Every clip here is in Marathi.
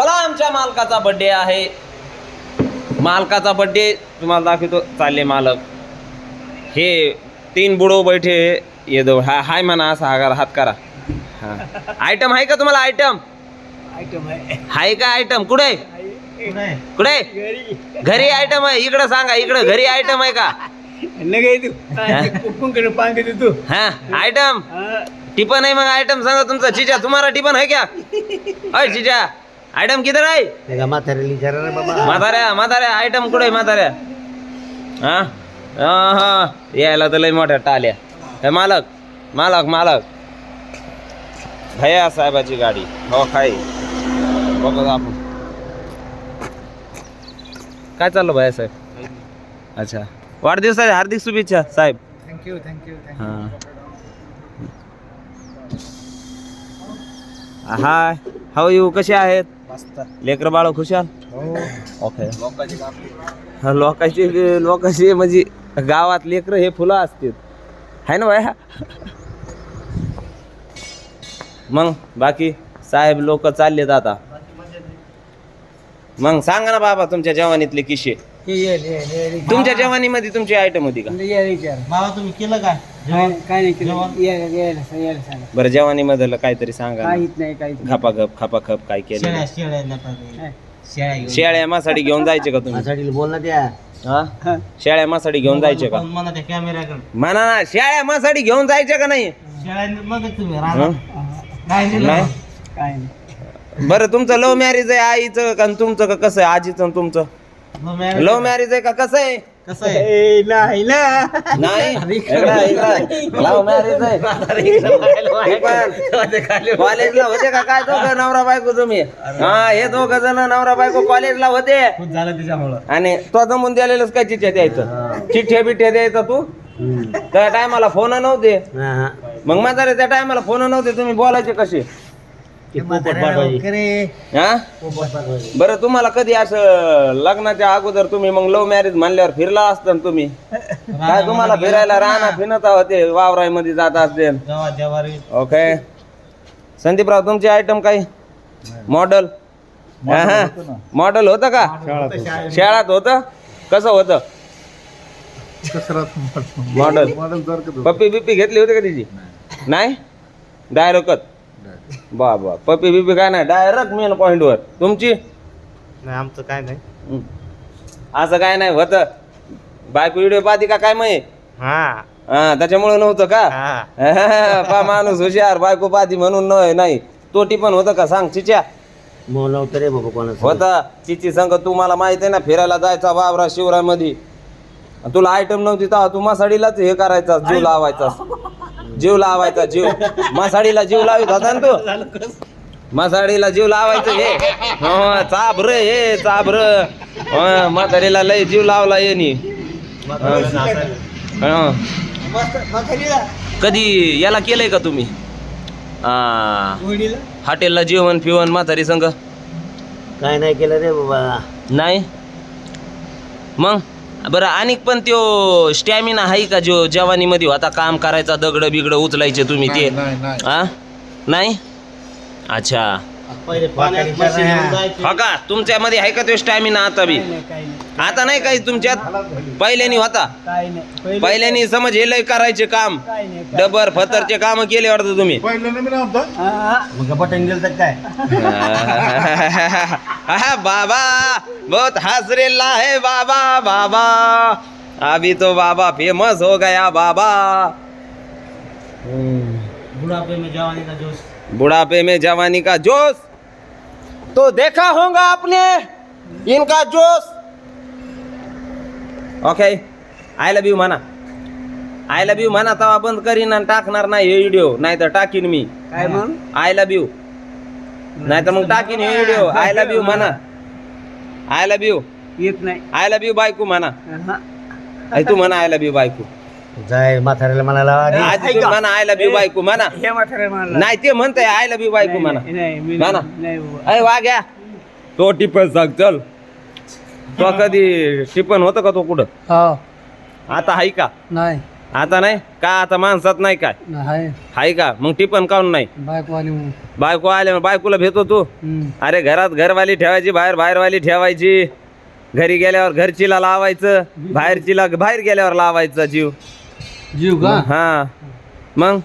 चला आमच्या मालकाचा बर्थडे आहे. मालकाचा बर्थडे तुम्हाला दाखवतो चालले मालक. हे तीन बुडो बैठे ये दो हा हाय म्हणा असा हा हात करा. हा. आयटम आहे का तुम्हाला आयटम आयटम आहे. का आयटम कुठे? कुठे? घरी. आयटम आहे. इकडं सांगा इकडं घरी आयटम आहे का? तू. हा? आयटम टिपन आहे मग आयटम सांगा तुमचा. चिचा तुम्हाला टिपन आहे क्या अय चिचा आयटम किधर आहे म्हाताऱ्याला विचारा ना बाबा. म्हाताऱ्या म्हाताऱ्या आयटम कुठे आहे म्हाताऱ्या? हा? हा हा. यायला तर लय मोठ्या टाल्या. हे मालक मालक मालक. भैया साहेबाची गाडी. हो खाई. बघू आपण. काय चाललं भैया साहेब? अच्छा. वाढदिवसाच्या हार्दिक शुभेच्छा साहेब. थँक्यू थँक्यू थँक्यू हा. हाय. हाऊ यू कसे आहेत? मस्त. लेकर बाळ खुशाल? ओके हा, लोकांची लोकांची म्हणजे गावात लेकर हे फुलं असतील. आहे ना बाया? मग बाकी साहेब लोक चाललेत आता. मग सांगा ना बाबा तुमच्या जवानीतले ये तुमच्या जवानीमध्ये तुमची आयटम होती का? बाबा तुम्ही केलं काय? काय काय नाही केलं यायला यायला सांग यायला सांगा. बरं जवानीमधलं काहीतरी सांगा ना. काहीच नाही नाही. खपाखप खपाखप काय केलं शेळ्या शेळ्या काय? शेळ्या घेऊन. शेळ्या मासाठी घेऊन जायचे का तुम्ही? मासाडीला बोल ना त्या हा? हा. शेळ्या मासाठी घेऊन जायचे का? म्हणा त्या कॅमेऱ्याकडे म्हणा ना शेळ्या मासाठी घेऊन जायचे का नाही? शेळ्या मग तुम्ही हं? राहणार काय दिलं नाही? काय नाही. बरं तुमचं लव्ह मॅरेज आहे आईचं का आणि तुमचं का कसं आहे? आजीचं आणि तुमचं? मग लव्ह मॅरेज आहे का कसं आहे? कसं आहे? ए, नाही ना. नाही. लव्ह मॅरेज आहे. कॉलेजला होते का? काय दोघं नवरा बायको तुम्ही? हा हे दोघ जण नवरा बायको कॉलेजला होते. खूप झालं त्याच्यामुळं आणि तो जमून द्यायलाच काय चिठ्ठ्या द्यायचं? चिठ्ठ्या बिठ्ठ्या द्यायचा तू? त्या टायमाला फोन नव्हते. मग म्हातारे त्या टायमाला फोन नव्हते. तुम्ही बोलायचे कसे? हा? बरं तुम्हाला कधी असं लग्नाच्या अगोदर तुम्ही मग लव्ह मॅरेज म्हणल्यावर फिरला असता ना तुम्ही? काय तुम्हाला फिरायला राहणार फिरत होते वावरामध्ये जात असते. जेव्हा जेवारी ओके संदीपराव तुमचे आयटम काही? मॉडल मॉडल होतं का? शाळात होतं. कसं होतं? मॉडल पप्पी बिप्पी घेतली होती का तिची? नाही. डायरेक्टच बा बा पप्पी बिप्पी काय नाही डायरेक्ट मेन पॉइंटवर तुमची? नाही आमचं काय नाही. हं. असं काय नाही होतं. बायको व्हिडिओ पाहती का काय मग हा. हा त्याच्यामुळे नव्हतं का? हा. पा माणूस हुशार बायको पाहती म्हणून नव्हे नाही. तोटी पण होतं का? सांग चिच्या. रे बाबा कोणाचं. होता. चिची संग तू मला माहीत आहे ना फिरायला जायचा बाबरा शिवरायमध्ये तुला आयटम नव्हती तेव्हा तू मासाडीलाच हे करायचा जीव लावायचा जीव लावायचा जीव. मासाडीला जीव लावित होता ना तू? मासाडीला जीव लावायचं हे. हो चाबर हे चाबर म्हातारीला लय जीव लावला ये नी हं. कधी याला केलंय का तुम्ही? आ, हॉटेलला जेवण फिवण म्हातारी संग? काय नाही केलं रे बाबा. नाही? मग? बरं आणि पण त्यो स्टॅमिना आहे का जो जवानीमध्ये होता? काम करायचा दगड बिगड उचलायचे तुम्ही ते? हा नाही? अच्छा. पहिले पाण्यात मशीन घेऊन जायचे. हो का? तुमच्यामध्ये आहे का तो स्टॅमिना आता बी? नाही नाही आता नाही काही तुमच्यात? पहिल्यानी होता. नाही. पहिले पहिल्यानी समज हे लय करायचे काम. नाही डबर फतरचे काम केले वाटतं तुम्ही. हा, हा. मग बटन गेलं तर काय? हा, बाबा बहुत हंस रेला है बाबा बाबा. अभी तो बाबा फेमस हो गया बाबा. बुढ़ापे में जवानी का जोश। बुढ़ापे में जवानी का जोश। तो देखा होगा आपने इनका जोश। ओके आय लव्ह यू म्हणा आय लव्ह यू म्हणा तेव्हा बंद करीन आणि टाकणार नाही हे व्हिडिओ नाही तर टाकीन मी। काय म्हणून आय लव्ह यू नाही तर मग टाकीन हे व्हिडिओ आय लव्ह यू म्हणा आय लव्ह यू येत नाही। आय लव्ह यू बायको म्हणा. आई तू म्हणा आय लव्ह यू बायको। जाय म्हाताऱ्याला म्हणाला आधी तू म्हणा आय लव्ह यू बायको म्हणा. हे म्हातारे म्हणला. नाही ते म्हणतंय आय लव्ह यू बायको म्हणा. नाही, नाही मी म्हणा. नाही बाबा. वाघ्या तो टिपन सांग चल. तो कधी टिपन होतं का तो कुठं? हो. आता आहे का? नाही. आता नाही? का आता माणसात नाही काय? नाही हाय. का? मग टिपण काऊन नाही? बायको आली म्हणून. बायको आले बायकोला भेटतो तू? हम्म. अरे घरात घरवाली ठेवायची बाहेर बाहेरवाली ठेवायची. घरी गेल्यावर घरचीला लावायचं बाहेरचीला बाहेर गेल्यावर लावायचं जीव. जीव का? हा. मग?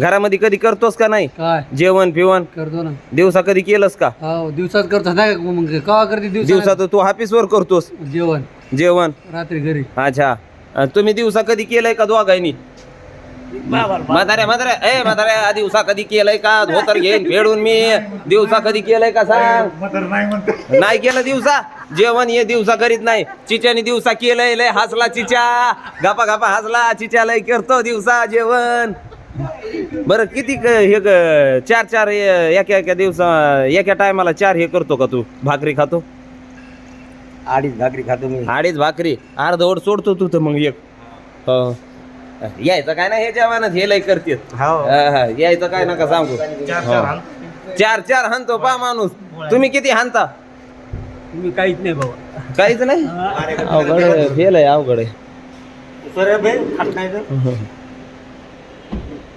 घरामध्ये कधी करतोस का नाही? काय? जेवण फिवण करतो ना. दिवसा कधी केलंस का? हो दिवसात करतो. नाही का मग? कवा करते दिवसात? दिवसा तू ऑफिसवर करतोस. जेवण. जेवण. रात्री घरी. अच्छा. तुम्ही दिवसा कधी केलंय का दोघांनी? म्हाताऱ्या म्हाताऱ्या. ए म्हाताऱ्या दिवसा कधी केलंय का? धोतर घेईन फेडून मी. दिवसा कधी केलंय का सांग? नाही केलं दिवसा? जेवण हे दिवसा करीत नाही. चिच्याने दिवसा केलंय लय हसला चिच्या. गपा गपा हसला. चिच्या लय करतो दिवसा जेवण. बरं किती क- हे क- चार चार एका एका दिवसा एका टायमाला चार हे करतो का तू? भाकरी खातो? अडीच भाकरी खातो मी. अडीच भाकरी. अर्धवट सोडतो तू तर मग एक. हो. यायचं काय ना हे जेवणात? हे लय करते हो. यायचं काय नका सांगू. हो. चार चार हाणतो पा माणूस. तुम्ही किती हाणता मी काहीच नाही बाबा काहीच नाही? अवघड आहे, फेल आहे अवघड आहे.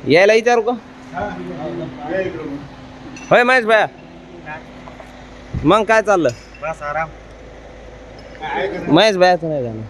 यायला विचारू का? होय महेश भाया. मग काय चाललं? बस आराम. महेश भायाचं नाही जाणं